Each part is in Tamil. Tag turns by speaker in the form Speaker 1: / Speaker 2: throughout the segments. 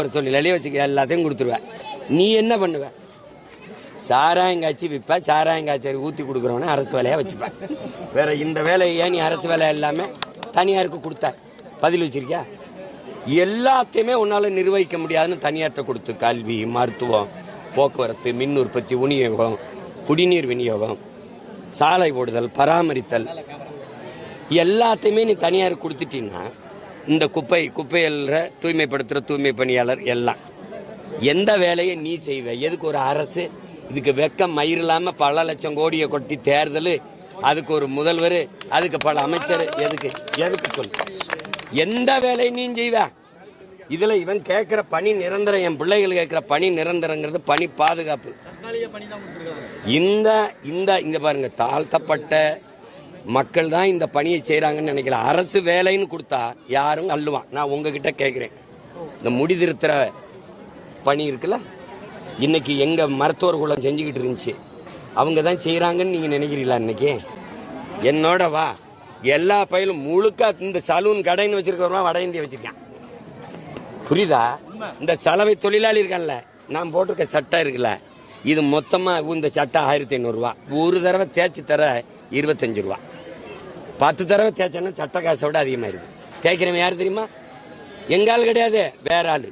Speaker 1: ஒரு தொழிலாளியே வச்சுக்க எல்லாத்தையும் கொடுத்துருவேன். நீ என்ன பண்ணுவ? சாராயங்காய்ச்சி விற்பேன் விற்ப ஊற்றி கொடுக்குறவன அரசு வேலையாக வச்சுப்பேன் வேற இந்த வேலையை ஏன் நீ அரசு வேலை எல்லாமே தனியாருக்கு கொடுத்த? பதில் வச்சிருக்கியா? எல்லாத்தையுமே உன்னால் நிர்வகிக்க முடியாதுன்னு தனியார்ட்ட கொடுத்து கல்வி மருத்துவம் போக்குவரத்து மின் உற்பத்தி விநியோகம் குடிநீர் விநியோகம் சாலை ஓடுதல் பராமரித்தல். எல்லாத்தையுமே நீ தனியார் கொடுத்துட்டீங்கன்னா இந்த குப்பை குப்பையல்ற தூய்மைப்படுத்துகிற தூய்மை பணியாளர் எல்லாம். எந்த வேலையை நீ செய்வ? எதுக்கு ஒரு அரசு? இதுக்கு வெக்கம் மயிர் இல்லாம பல லட்சம் கோடியை கொட்டி தேர்தல். அதுக்கு ஒரு முதல்வர் அதுக்கு பல அமைச்சர். எதுக்கு? எதுக்கு சொல்லு? எந்த வேலையை நீ செய்வ? இதுல இவன் கேட்கிற பணி நிரந்தரம் என் பிள்ளைகள் கேட்கிற பணி நிரந்தரங்கிறது பணி பாதுகாப்பு. இந்த இந்த இங்க பாருங்க தாழ்த்தப்பட்ட மக்கள் தான் இந்த பணியை செய்கிறாங்கன்னு நினைக்கல. அரசு வேலைன்னு கொடுத்தா யாரும் அள்ளுவான். நான் உங்ககிட்ட கேட்கிறேன் இந்த முடி திருத்துற பணி இருக்குல்ல? இன்னைக்கு எங்க மருத்துவர் குளம் செஞ்சுக்கிட்டு இருந்துச்சு. அவங்க தான் செய்யறாங்கன்னு நீங்க நினைக்கிறீங்களா இன்னைக்கு? என்னோட வா. எல்லா பயிலும் முழுக்க இந்த சலூன் கடைன்னு வச்சிருக்கிறவங்க வட இந்திய வச்சிருக்கான். புரியுதா? இந்த சலவை தொழிலாளி இருக்கான்ல. நான் போட்டிருக்க சட்டை இருக்குல்ல. இது மொத்தமா இந்த சட்டை ஆயிரத்தி ஐநூறுரூவா ஒரு தடவை தேய்ச்சி தர இருபத்தஞ்சு ரூபா. பத்து தடவை தேய்ச்சேன்னா சட்ட காசை விட அதிகமாக இருக்கு தேய்க்கிறவன் யார் தெரியுமா? எங்கால் ஆள் கிடையாது வேற ஆள்.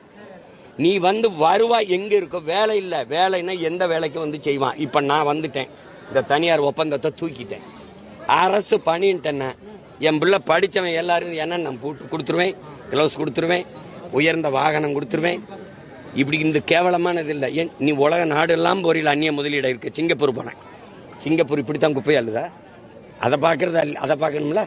Speaker 1: நீ வந்து வருவா எங்க இருக்கோ வேலை இல்லை வேலைன்னா எந்த வேலைக்கும் வந்து செய்வான். இப்போ நான் வந்துட்டேன். இந்த தனியார் ஒப்பந்தத்தை தூக்கிட்டேன். அரசு பணின்ட்டேன்னா என் பிள்ளை படிச்சவன் எல்லாரும் என்ன நான் போட்டு கொடுத்துருவேன் கிளவுஸ் கொடுத்துருவேன் உயர்ந்த வாகனம் கொடுத்துருவேன். இப்படி இந்த கேவலமானது இல்லை. ஏன் நீ உலக நாடு எல்லாம் போறியில் அந்நிய முதலீடு இருக்கு சிங்கப்பூர் போனேன். சிங்கப்பூர் இப்படித்தான் குப்பையா இல்லதா அதை பார்க்கறதா அதை பார்க்கணும்ல?